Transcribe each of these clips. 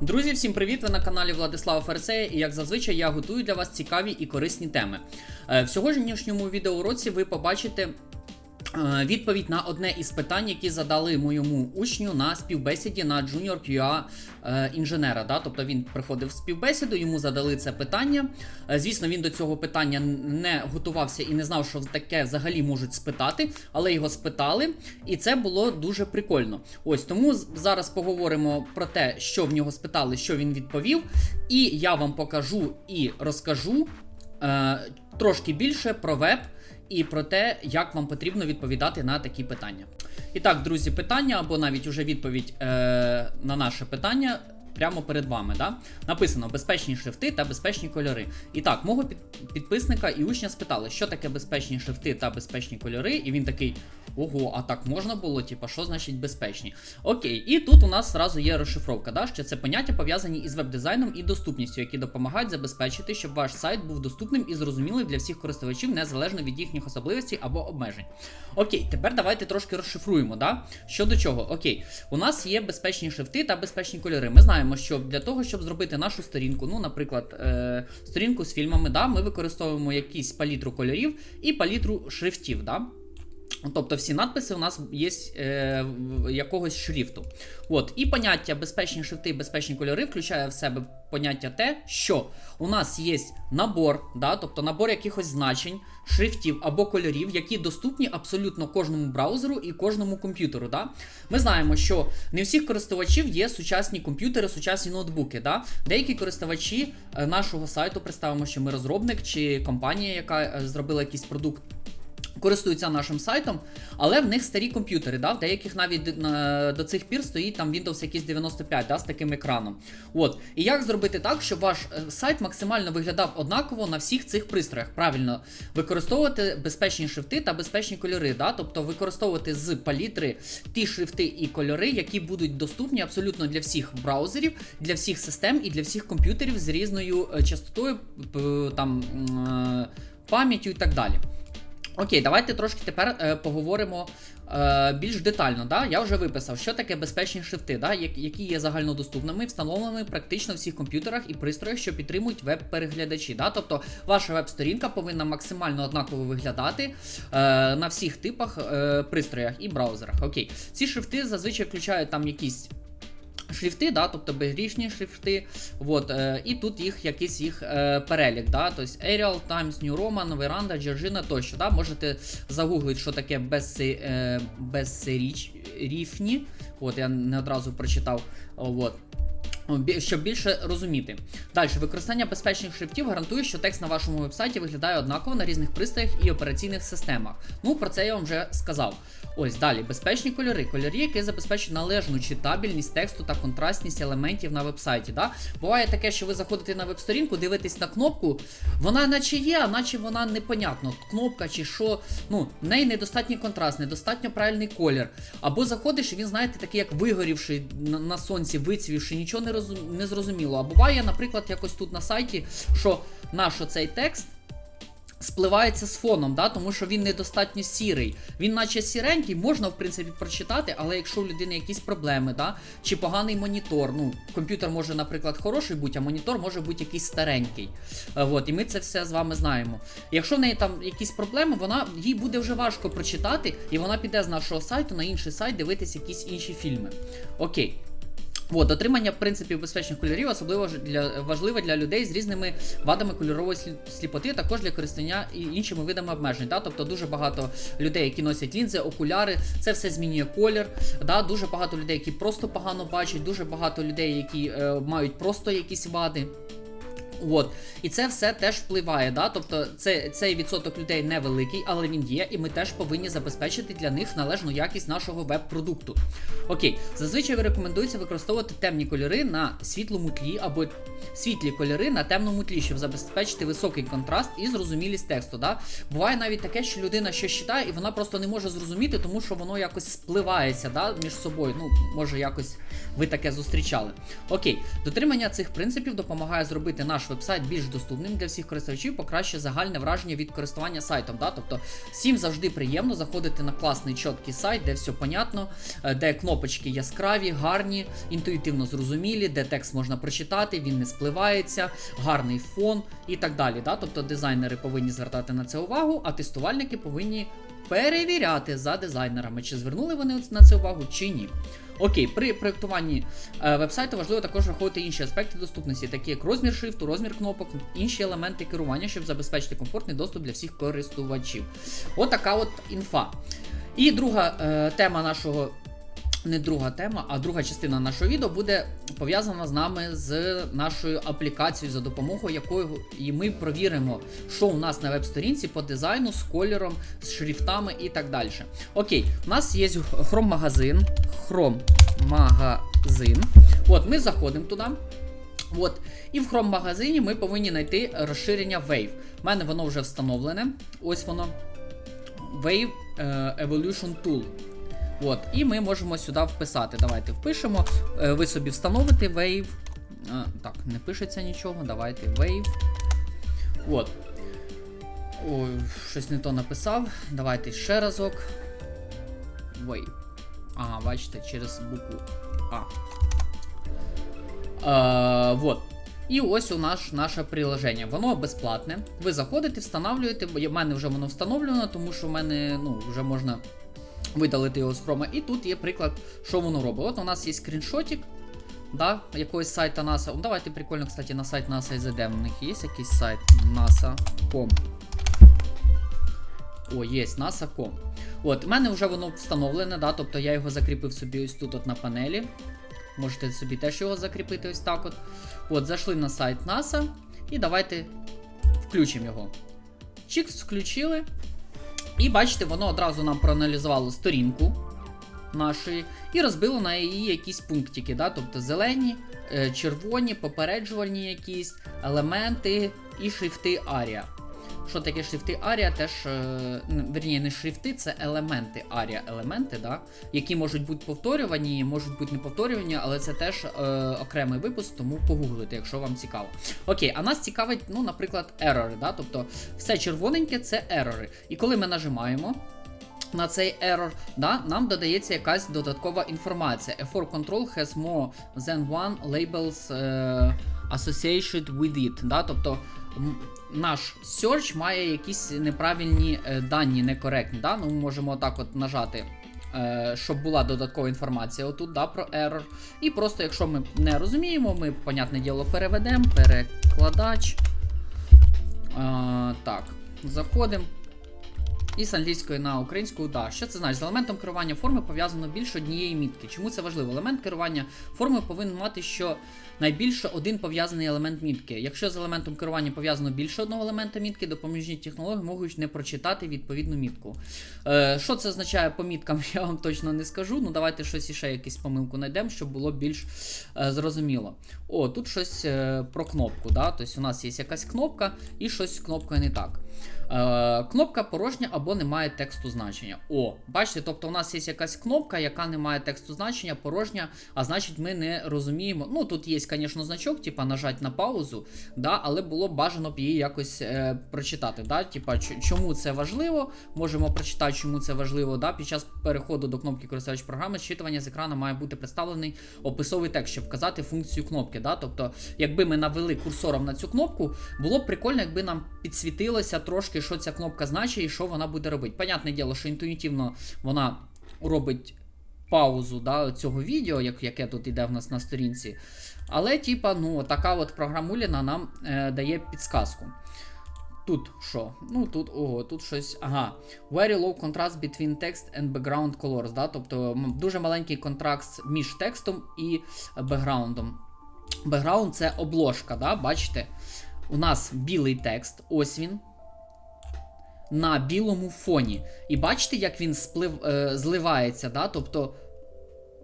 Друзі, всім привіт! Ви на каналі Владислава Ферсея, і як зазвичай я готую для вас цікаві і корисні теми. Е, В сьогоднішньому відеоуроці ви побачите. Е, Відповідь на одне із питань, які задали моєму учню на співбесіді на Junior QA е, інженера. Да? Тобто він приходив в співбесіду, йому задали це питання. Е, Звісно, він до цього питання не готувався і не знав, що таке взагалі можуть спитати, але його спитали, і це було дуже прикольно. Ось тому зараз поговоримо про те, що в нього спитали, що він відповів, і я вам покажу і розкажу трошки більше про веб і про те, як вам потрібно відповідати на такі питання. І так, друзі, питання або навіть уже відповідь е, на наше питання. Прямо перед вами, да? Написано безпечні шрифти та безпечні кольори. І так, мого під, підписника і учня спитали, що таке безпечні шрифти та безпечні кольори, і він такий: ого, а так можна було? Типа, що значить безпечні? Окей, і тут у нас зразу є розшифровка, да? що це поняття пов'язані із веб-дизайном і доступністю, які допомагають забезпечити, щоб ваш сайт був доступним і зрозумілим для всіх користувачів, незалежно від їхніх особливостей або обмежень. Окей, тепер давайте трошки розшифруємо. Да? Що до чого? Окей, у нас є безпечні шрифти та безпечні кольори. Ми знаємо, що для того, щоб зробити нашу сторінку, ну, наприклад, е- сторінку з фільмами, да, ми використовуємо якісь палітру кольорів і палітру шрифтів. Да? Тобто всі надписи у нас є е, якогось шрифту. От, і поняття безпечні шрифти, безпечні кольори включає в себе поняття те, що у нас є набор, да, тобто набор якихось значень, шрифтів або кольорів, які доступні абсолютно кожному браузеру і кожному комп'ютеру. Да? Ми знаємо, що не всіх користувачів є сучасні комп'ютери, сучасні ноутбуки. Да? Деякі користувачі е, нашого сайту, представимо, що ми розробник чи компанія, яка е, зробила якийсь продукт користуються нашим сайтом, але в них старі комп'ютери, да? в деяких навіть е, до цих пір стоїть там Windows якийсь 95 да? з таким екраном. От. І як зробити так, щоб ваш е, сайт максимально виглядав однаково на всіх цих пристроях? Правильно, використовувати безпечні шрифти та безпечні кольори, да? тобто використовувати з палітри ті шрифти і кольори, які будуть доступні абсолютно для всіх браузерів, для всіх систем і для всіх комп'ютерів з різною е, частотою, там, пам'яттю і так далі. Окей, давайте трошки тепер е, поговоримо е, більш детально. Да? Я вже виписав, що таке безпечні шрифти, да? як- які є загальнодоступними, встановленими практично всіх комп'ютерах і пристроях, що підтримують веб-переглядачі. Да? Тобто ваша веб-сторінка повинна максимально однаково виглядати е, на всіх типах е, пристроях і браузерах. Окей, ці шрифти зазвичай включають там якісь. Шрифти, да, тобто безрічні шрифти, от, е, і тут їх якийсь їх е, перелік, да, тобто Arial, Times New Roman, Veranda, Georgina тощо. Да, можете загуглити, що таке безси, е, безсерічні. От, я не одразу прочитав. От. Щоб більше розуміти. Далі, використання безпечних шрифтів гарантує, що текст на вашому вебсайті виглядає однаково на різних пристроях і операційних системах. Ну, про це я вам вже сказав. Ось далі, безпечні кольори. Кольори, які забезпечують належну читабельність тексту та контрастність елементів на вебсайті. Да? Буває таке, що ви заходите на веб-сторінку, дивитесь на кнопку, вона наче є, а наче вона непонятно. Кнопка чи що. Ну, в неї недостатній контраст, недостатньо правильний колір. Або заходиш, і він, знаєте, такий, як вигорівший на, сонці, вицвівши, нічого не, розум, не зрозуміло. А буває, наприклад, якось тут на сайті, що наш оцей текст. Спливається з фоном, да, тому що він недостатньо сірий. Він, наче сіренький, можна в принципі прочитати, але якщо у людини якісь проблеми, да, чи поганий монітор, ну, комп'ютер може, наприклад, хороший бути, а монітор може бути якийсь старенький. Е, от, і ми це все з вами знаємо. Якщо в неї там якісь проблеми, вона їй буде вже важко прочитати, і вона піде з нашого сайту на інший сайт дивитися якісь інші фільми. Окей. От, отримання принципів безпечних кольорів особливо для важливе для людей з різними вадами кольорової сліпоти, також для користання і іншими видами обмежень. Да? Тобто дуже багато людей, які носять лінзи, окуляри, це все змінює колір. Да? Дуже багато людей, які просто погано бачать, дуже багато людей, які е, мають просто якісь вади. От, і це все теж впливає, да? тобто це, цей відсоток людей невеликий, але він є, і ми теж повинні забезпечити для них належну якість нашого веб-продукту. Окей, зазвичай рекомендується використовувати темні кольори на світлому тлі або світлі кольори на темному тлі, щоб забезпечити високий контраст і зрозумілість тексту. Да? Буває навіть таке, що людина щось читає, і вона просто не може зрозуміти, тому що воно якось спливається да, між собою. Ну, може, якось ви таке зустрічали. Окей, дотримання цих принципів допомагає зробити наш вебсайт більш доступним для всіх користувачів, покращує загальне враження від користування сайтом. Да? Тобто всім завжди приємно заходити на класний чіткий сайт, де все понятно, е, де кнопочки яскраві, гарні, інтуїтивно зрозумілі, де текст можна прочитати, він не спливається, гарний фон і так далі. Да? Тобто дизайнери повинні звертати на це увагу, а тестувальники повинні перевіряти за дизайнерами, чи звернули вони на це увагу, чи ні. Окей, при проєктуванні е, вебсайту важливо також враховувати інші аспекти доступності, такі як розмір шрифту, розмір кнопок, інші елементи керування, щоб забезпечити комфортний доступ для всіх користувачів. От от інфа. І друга е, тема нашого. Не друга тема, а друга частина нашого відео буде пов'язана з нами з нашою аплікацією, за допомогою якої ми провіримо, що у нас на веб-сторінці по дизайну, з кольором, з шрифтами і так далі. Окей, у нас є Chrome-магазин. Chrome-магазин. От, ми заходимо туди. От, і в Chrome магазині ми повинні знайти розширення Wave. У мене воно вже встановлене. Ось воно. Wave е, Evolution Tool. От, і ми можемо сюди вписати. Давайте впишемо. Е, ви собі встановите Wave. Е, так, не пишеться нічого. Давайте Wave. От. Ой, щось не то написав. Давайте ще разок. Wave. Ага, бачите, через букву А. Е, вот. І ось у нас наше приложення. Воно безплатне. Ви заходите, встановлюєте, в мене вже воно встановлено, тому що в мене ну, вже можна видалити його з хрома. І тут є приклад, що воно робить. От у нас є скріншотик. Да, якогось сайта NASA. Давайте прикольно, кстати, на сайт NASA і зайдемо. У них є якийсь сайт NASA.com. О, є NASA.com. От, в мене вже воно встановлене, да, тобто я його закріпив собі ось тут от на панелі. Можете собі теж його закріпити ось так от. От, зайшли на сайт NASA і давайте включимо його. Чікс включили. І бачите, воно одразу нам проаналізувало сторінку нашої і розбило на її якісь пунктики. Да? Тобто зелені, е, червоні, попереджувальні якісь елементи і шрифти ARIA. Що таке шрифти ARIA? Теж, е, верні, не шрифти, це елементи ARIA, елементи, да? які можуть бути повторювані, можуть бути не повторювані, але це теж е, окремий випуск, тому погуглите, якщо вам цікаво. Окей, а нас цікавить, ну, наприклад, ерори. Да? Тобто все червоненьке це ерори. І коли ми нажимаємо. На цей error, да, нам додається якась додаткова інформація. A for control has more than one labels uh, associated with it. Да? Тобто наш search має якісь неправильні е, дані, некоректні. Да? Ну, Ми можемо отак от нажати, е, щоб була додаткова інформація отут да, про error. І просто, якщо ми не розуміємо, ми, понятне діло, переведемо, перекладач. Е, так, заходимо. І з англійської на українську, да. Що це значить? З елементом керування форми пов'язано більше однієї мітки. Чому це важливо? Елемент керування форми повинен мати що найбільше один пов'язаний елемент мітки. Якщо з елементом керування пов'язано більше одного елемента мітки, допоміжні технології можуть не прочитати відповідну мітку. Е, Що це означає по міткам, я вам точно не скажу. Ну давайте щось іще якусь помилку знайдемо, щоб було більш е, зрозуміло. О, тут щось е, про кнопку. да? Тобто у нас є якась кнопка і щось з кнопкою не так. Е, Кнопка порожня або не має тексту значення. О, бачите, тобто у нас є якась кнопка, яка не має тексту значення, порожня, а значить, ми не розуміємо. Ну, тут є, звісно, значок, типа нажать на паузу, да, але було б бажано б її якось е, прочитати. Да, типа, Чому це важливо? Можемо прочитати, чому це важливо. Да, Під час переходу до кнопки користувач програми, зчитування з екрану має бути представлений описовий текст, щоб вказати функцію кнопки. Да, Тобто, якби ми навели курсором на цю кнопку, було б прикольно, якби нам підсвітилося трошки, що ця кнопка значить і що вона буде робити. Понятне діло, що інтуїтивно вона робить паузу да, цього відео, як, яке тут іде в нас на сторінці. Але, типа, ну, така от програмуліна нам е, дає підсказку. Тут що? Ну, тут ого, тут щось. Ага. Very low contrast between text and background colors. Да? Тобто дуже маленький контраст між текстом і бекграундом. Бекграунд це обложка, да? бачите? У нас білий текст, ось він на білому фоні. І бачите, як він сплив, е, зливається. да? Тобто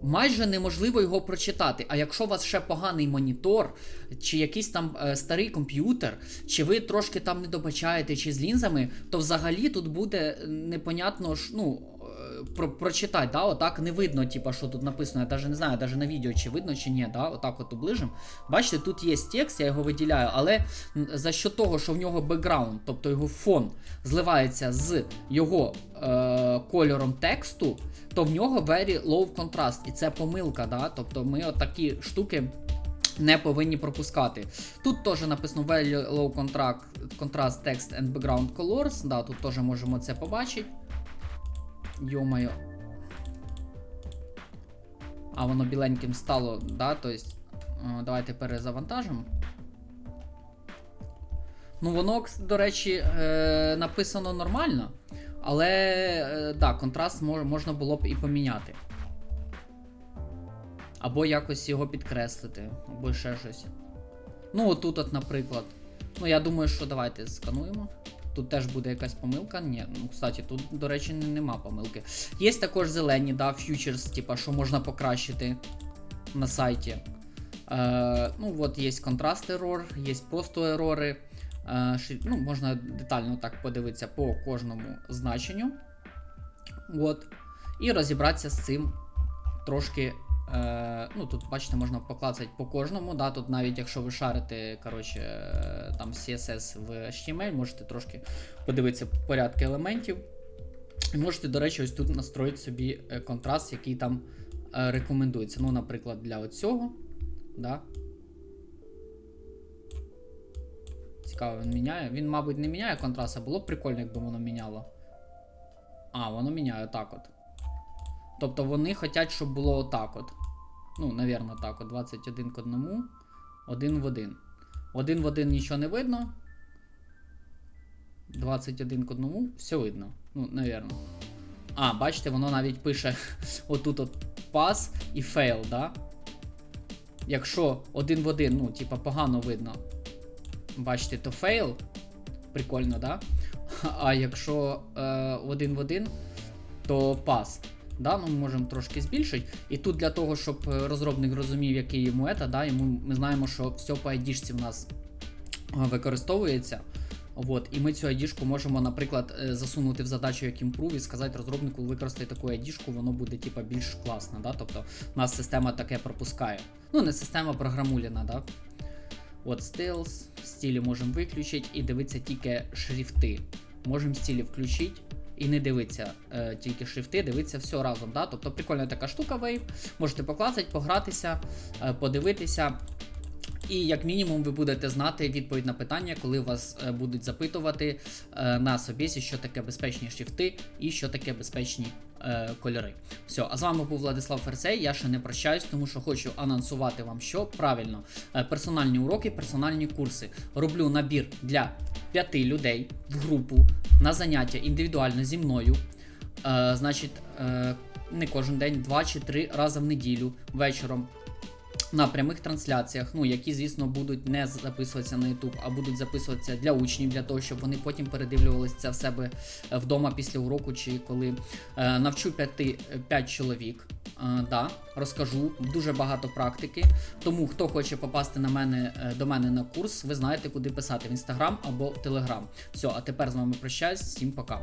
майже неможливо його прочитати. А якщо у вас ще поганий монітор, чи якийсь там е, старий комп'ютер, чи ви трошки там не добачаєте, чи з лінзами, то взагалі тут буде непонятно ж, ну. Е, Про, прочитати, да, отак не видно, типа, що тут написано. Я навіть не знаю, навіть на відео чи видно, чи ні, да, отак от оближим. Бачите, тут є текст, я його виділяю, але за що того, що в нього бекграунд, тобто його фон зливається з його е, кольором тексту, то в нього very low contrast. І це помилка, да? тобто ми отакі штуки не повинні пропускати. Тут теж написано very low contrast text and background colors. Да, тут теж можемо це побачити. Йомайо. А воно біленьким стало, да, тобто, е, давайте перезавантажимо. Ну, воно, до речі, е, написано нормально, але е, да, контраст мож, можна було б і поміняти. Або якось його підкреслити, або ще щось. Ну, отут, от, наприклад. Ну, я думаю, що давайте скануємо. Тут теж буде якась помилка. Ні, ну, кстати, тут, до речі, нема помилки. Є також зелені, да, фьючерс, типа, що можна покращити на сайті. Е, ну, от є контраст ерор, є просто ерори. Е, ну, можна детально так подивитися по кожному значенню. От. І розібратися з цим трошки. Е, ну, тут, бачите, можна поклацати по кожному. Да, тут навіть якщо ви шарите коротше, там CSS в HTML, можете трошки подивитися порядки елементів. І можете, до речі, ось тут настроїти собі е, контраст, який там е, рекомендується. Ну, наприклад, для оцього. Да. Цікаво, він міняє. Він, мабуть, не міняє контраст, а було б прикольно, якби воно міняло. А, воно міняє так от. Тобто вони хочуть, щоб було отак от. Ну, навірно, так от. 21 к 1. Один в один. Один в один нічого не видно. 21 к 1. Все видно. Ну, навірно. А, бачите, воно навіть пише отут от пас і фейл, да? Якщо один в один, ну, типа, погано видно. Бачите, то фейл. Прикольно, да? А якщо е, один в один, то пас. Да, ми можемо трошки збільшити. І тут для того, щоб е, розробник розумів, який йому ета, да, йому, ми знаємо, що все по ID в нас е, використовується. От, і ми цю ID можемо, наприклад, е, засунути в задачу як improve і сказати розробнику, використай таку ID, воно буде типа, більш класно. Да? Тобто у нас система таке пропускає. Ну, не система програмуліна, да? От Styles, стилі можемо виключити і дивитися тільки шрифти. Можемо стилі включити і не дивиться е, тільки шрифти, дивиться все разом. Да? Тобто прикольна така штука Wave. Можете поклацати, погратися, е, подивитися. І як мінімум ви будете знати відповідь на питання, коли вас е, будуть запитувати е, на собісі, що таке безпечні шрифти і що таке безпечні е, кольори. Все, а з вами був Владислав Ферсей. Я ще не прощаюсь, тому що хочу анонсувати вам, що правильно е, персональні уроки, персональні курси. Роблю набір для п'яти людей в групу на заняття індивідуально зі мною. Е, значить, е, не кожен день, два чи три рази в неділю вечором на прямих трансляціях, ну які, звісно, будуть не записуватися на YouTube, а будуть записуватися для учнів, для того, щоб вони потім передивлювалися це в себе е, вдома після уроку, чи коли е, навчу 5, 5 чоловік. Е, да, розкажу дуже багато практики. Тому хто хоче попасти на мене е, до мене на курс, ви знаєте, куди писати в інстаграм або телеграм. Все, а тепер з вами прощаюсь. Всім пока.